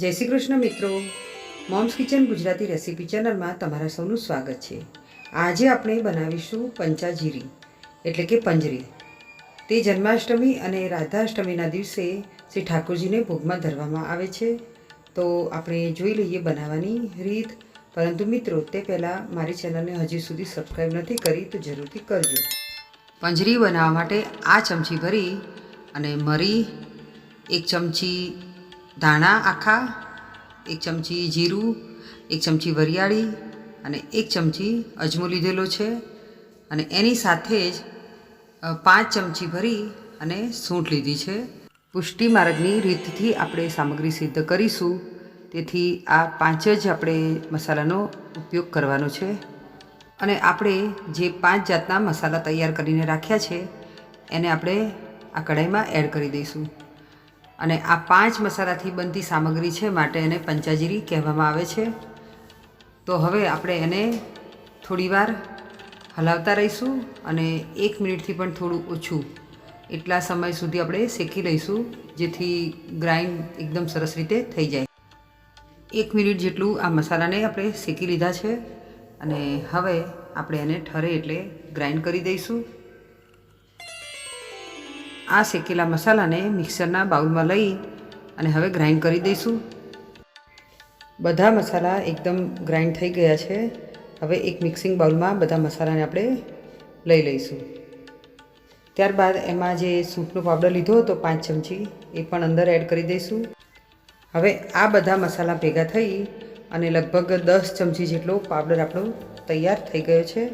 જય શ્રી કૃષ્ણ મિત્રો. Moms kitchen Gujarati recipe ચેનલમાં તમારા સૌનું સ્વાગત છે. આજે આપણે બનાવીશું પંચાજીરી, એટલે કે પંજરી. તે જન્માષ્ટમી અને રાધાષ્ટમીના દિવસે શ્રી ઠાકોરજીને ભોગમાં ધરવામાં આવે છે. તો આપણે જોઈ લઈએ બનાવવાની રીત. પરંતુ મિત્રો, તે પહેલાં મારી ચેનલને હજી સુધી સબસ્ક્રાઈબ નથી કરી, તો જરૂરથી કરજો. પંજરી બનાવવા માટે આ ચમચી ભરી અને મરી એક ચમચી ધાણા આખા, એક ચમચી જીરું, એક ચમચી વરિયાળી અને એક ચમચી અજમો લીધેલો છે અને એની સાથે જ પાંચ ચમચી ભરી અને સૂંઠ લીધી છે. પુષ્ટિ માર્ગની રીતથી આપણે સામગ્રી સિદ્ધ કરીશું. તેથી આ પાંચ જ આપણે મસાલાનો ઉપયોગ કરવાનો છે. અને આપણે જે પાંચ જાતના મસાલા તૈયાર કરીને રાખ્યા છે, એને આપણે આ કઢાઈમાં એડ કરી દઈશું. અને આ પાંચ મસાલાથી બનતી સામગ્રી છે માટે એને પંચાજીરી કહેવામાં આવે છે. તો હવે આપણે એને થોડીવાર હલાવતા રહીશું અને એક મિનિટથી પણ થોડું ઓછું એટલા સમય સુધી આપણે શેકી લઈશું, જેથી ગ્રાઇન્ડ એકદમ સરસ રીતે થઈ જાય. એક મિનિટ જેટલું આ મસાલાને આપણે શેકી લીધા છે અને હવે આપણે એને ઠરે એટલે ગ્રાઇન્ડ કરી દઈશું. આ શેકેલા મસાલાને મિક્સરના બાઉલમાં લઈ અને હવે ગ્રાઇન્ડ કરી દઈશું. બધા મસાલા એકદમ ગ્રાઇન્ડ થઈ ગયા છે. હવે એક મિક્સિંગ બાઉલમાં બધા મસાલાને આપણે લઈ લઈશું. ત્યારબાદ એમાં જે સૂપનો પાવડર લીધો હતો, પાંચ ચમચી, એ પણ અંદર એડ કરી દઈશું. હવે આ બધા મસાલા ભેગા થઈ અને લગભગ દસ ચમચી જેટલો પાવડર આપણો તૈયાર થઈ ગયો છે.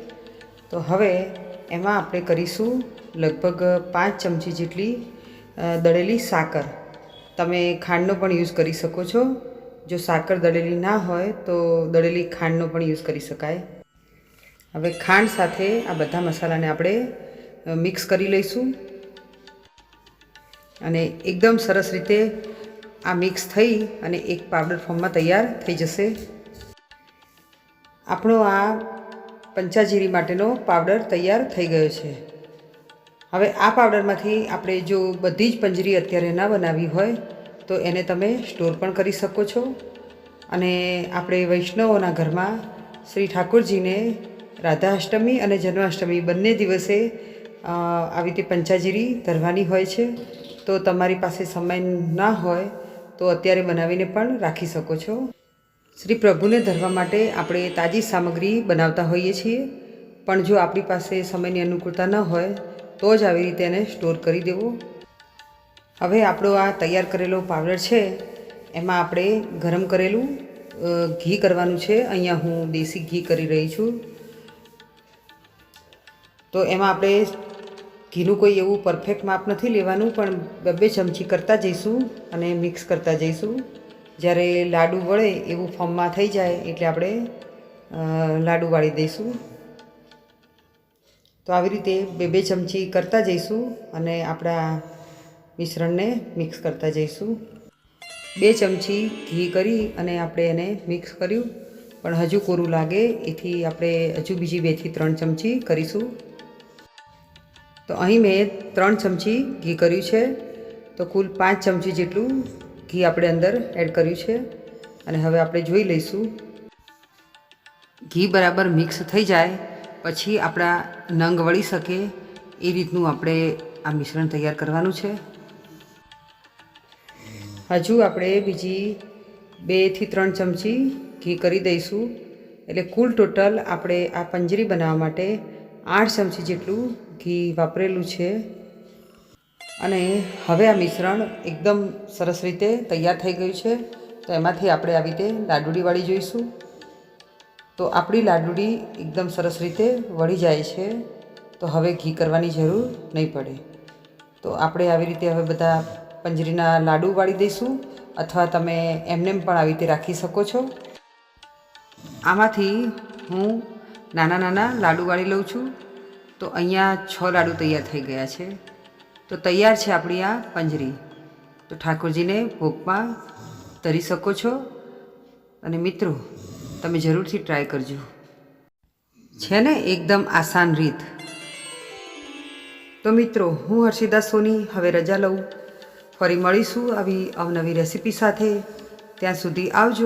તો હવે એમાં આપણે કરીશું લગભગ પાંચ ચમચી જેટલી દળેલી સાકર. તમે ખાંડનો પણ યુઝ કરી શકો છો. જો સાકર દળેલી ના હોય, તો દળેલી ખાંડનો પણ યુઝ કરી શકાય. હવે ખાંડ સાથે આ બધા મસાલાને આપણે મિક્સ કરી લઈશું. અને એકદમ સરસ રીતે આ મિક્સ થઈ અને એક પાવડર ફોર્મમાં તૈયાર થઈ જશે. આપણો આ પંચાજીરી માટેનો પાવડર તૈયાર થઈ ગયો છે. હવે આ પાવડરમાંથી આપણે જો બધી જ પંજરી અત્યારે ના બનાવી હોય, તો એને તમે સ્ટોર પણ કરી શકો છો. અને આપણે વૈષ્ણવોના ઘરમાં શ્રી ઠાકોરજીને રાધાષ્ટમી અને જન્માષ્ટમી બંને દિવસે આવી રીતે પંચાજીરી ધરવાની હોય છે. તો તમારી પાસે સમય ના હોય, તો અત્યારે બનાવીને પણ રાખી શકો છો. શ્રી પ્રભુને ધરવા માટે આપણે તાજી સામગ્રી બનાવતા હોઈએ છીએ. પણ જો આપણી પાસે સમયની અનુકૂળતા ન હોય તો જ આવી રીતે એને સ્ટોર કરી દેવો. હવે આપણો આ તૈયાર કરેલો પાવડર છે, એમાં આપણે ગરમ કરેલું ઘી કરવાનું છે. અહીંયા હું દેશી ઘી કરી રહી છું. તો એમાં આપણે ઘીનું કોઈ એવું પરફેક્ટ માપ નથી લેવાનું, પણ બે બે ચમચી કરતા જઈશું અને મિક્સ કરતા જઈશું. જ્યારે લાડુ વળે એવું ફોર્મમાં થઈ જાય, એટલે આપણે લાડુ વાળી દઈશું. તો આવી રીતે બે બે ચમચી કરતા જઈશું અને આપણા મિશ્રણને મિક્સ કરતા જઈશું. બે ચમચી ઘી કરી અને આપણે એને મિક્સ કર્યું. પણ હજુ કોરું લાગે, એથી આપણે હજુ બીજી બેથી ત્રણ ચમચી કરીશું. તો અહીં મેં ત્રણ ચમચી ઘી કર્યું છે. તો કુલ પાંચ ચમચી જેટલું ઘી આપણે અંદર એડ કર્યું છે. અને હવે આપણે જોઈ લઈશું. ઘી બરાબર મિક્સ થઈ જાય. પછી આપણા નંગ વળી શકે એ રીતનું આપણે આ મિશ્રણ તૈયાર કરવાનું છે. હજુ આપણે બીજી બેથી ત્રણ ચમચી ઘી કરી દઈશું. એટલે કુલ ટોટલ આપણે આ પંજરી બનાવવા માટે આઠ ચમચી જેટલું ઘી વાપરેલું છે. અને હવે આ મિશ્રણ એકદમ સરસ રીતે તૈયાર થઈ ગયું છે. તો એમાંથી આપણે આવી રીતે લાડુડીવાળી જોઈશું. તો આપણી લાડુડી એકદમ સરસ રીતે વળી જાય છે. તો હવે ઘી કરવાની જરૂર નહીં પડે. તો આપણે આવી રીતે હવે બધા પંજરીના લાડુ વાળી દઈશું અથવા તમે એમનેમ પણ આવી રીતે રાખી શકો છો. આમાંથી હું નાના નાના લાડુ વાળી લઉં છું. તો અહીંયા છ લાડુ તૈયાર થઈ ગયા છે. તો તૈયાર છે આપણી આ પંજરી. તો ઠાકોરજીને ભોગમાં તરી શકો છો. અને મિત્રો તમે જરૂરથી ટ્રાય કરજો. છે ને એકદમ આસાન રીત. તો મિત્રો, હું હર્ષિદા સોની, હવે રજા લઉં. ફરી મળીશું આવી અવનવી રેસીપી સાથે. ત્યાં સુધી આવજો.